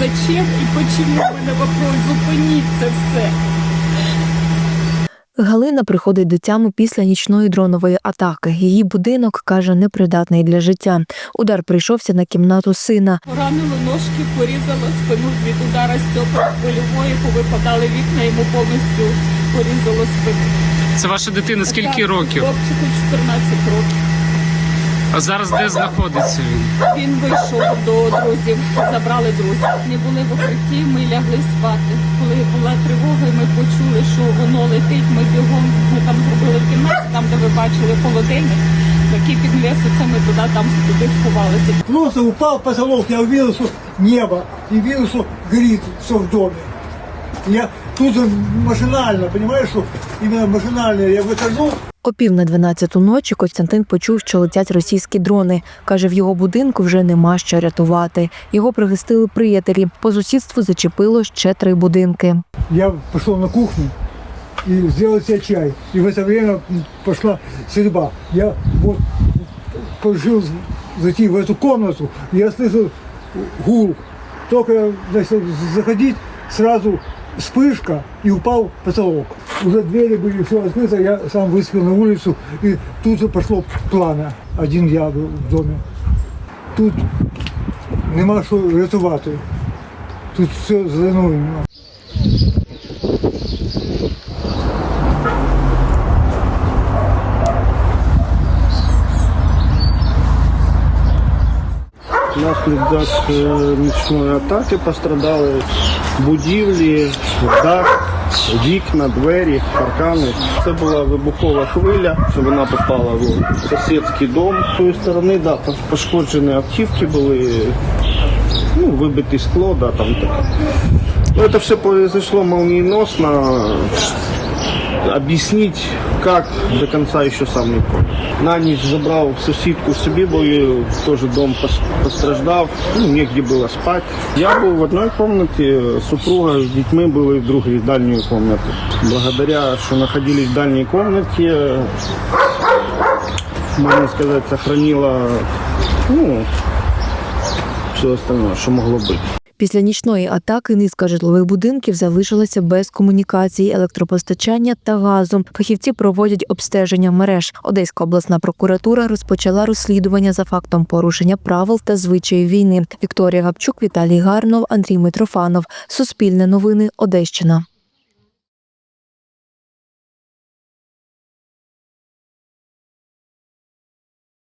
зачем і почему в мене вопрос, зупиніть це все. Галина приходить до тями після нічної дронової атаки. Її будинок каже непридатний для життя. Удар прийшовся на кімнату сина. Поранило ножки, порізало спину від удара стекла польової, повипадали вікна, йому повністю порізало спину. Це ваша дитина скільки років? Хлопчику 14 років. А зараз де знаходиться він? Він до друзів, забрали друзів. Не були в укритті, ми лягли спати. Коли була тривога, і ми почули, що воно летить. Ми бігом ми там зробили в кімнаті, там де ви бачили холодильник. Такий підвес, оце ми туди там туди сховалися. Просто упал в потолок, я увидел, что небо, и видел, что горит все в доме. Я тут же машинально, понимаешь, что именно машинально я выхожу, О пів на дванадцяту ночі Костянтин почув, що летять російські дрони. Каже, в його будинку вже нема що рятувати. Його пригостили приятелі. По сусідству зачепило ще три будинки. я пошел на кухню и сделал себе чай. И в это время пошла стрельба. Я вот решил зайти в эту комнату, и я слышал гул. Только я начал заходить, сразу вспышка и упал потолок. Уже двери были все открыты, я сам выскочил на улицу, и тут же пошло пламя. Один я был в доме. Тут нема що рятувати. Тут все зруйновано. Внаслідок е, нічної атаки пострадали будівлі, дах, вікна, двері, паркани. Це була вибухова хвиля, що вона попала в сусідський дом. З тої сторони да, пошкоджені автівки були, ну, вибите скло, да, там таке. Ну, это все произошло молниеносно. Объяснить, как, до конца еще сам не понял. На ніч забрав сусідку собі, бо її теж дом пос- постраждав, ну, негде було спати. Я був в одній кімнаті, супруга з дітьми були в другій дальній кімнаті. Благодаря, що знаходились в дальній кімнаті, можна сказати, сохранила ну, все остальное, що могло бути. Після нічної атаки низка житлових будинків залишилася без комунікації, електропостачання та газу. Фахівці проводять обстеження мереж. Одеська обласна прокуратура розпочала розслідування за фактом порушення правил та звичаїв війни. Вікторія Гапчук, Віталій Гарнов, Андрій Митрофанов. Суспільне новини. Одещина.